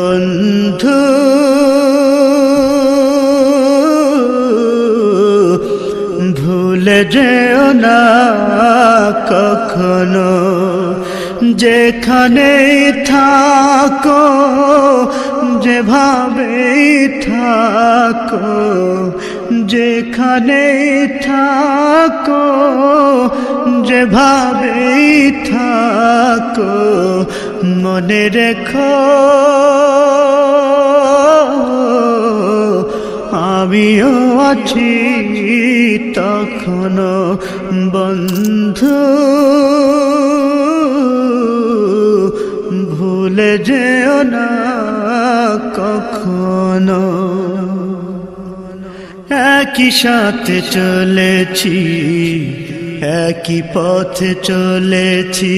বন্ধু, ভুলে যেও না কখনো। যেখানে থাকো যেভাবে থাকো যেখানে থাকো যেভাবে থাকো, মনে রেখো। আমিও আছি তখনো বন্ধু। ভুলে যেও না কখনো। একই সাথে চলেছি, একই পথে চলেছি,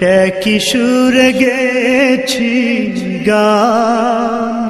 একই সুরে গেছি গান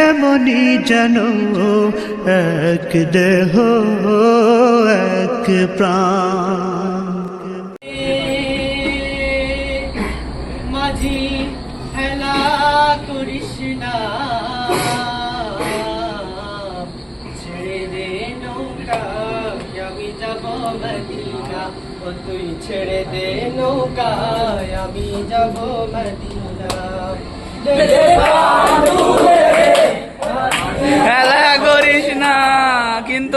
এমনই যেন এক দেহ এক প্রাণ। মাঝি হেলা করিস না। ছেড়ে দে নৌকা আমি যাব মদিনা। ও তুই ছেড়ে দে নৌকা আমি যাব মদিনা।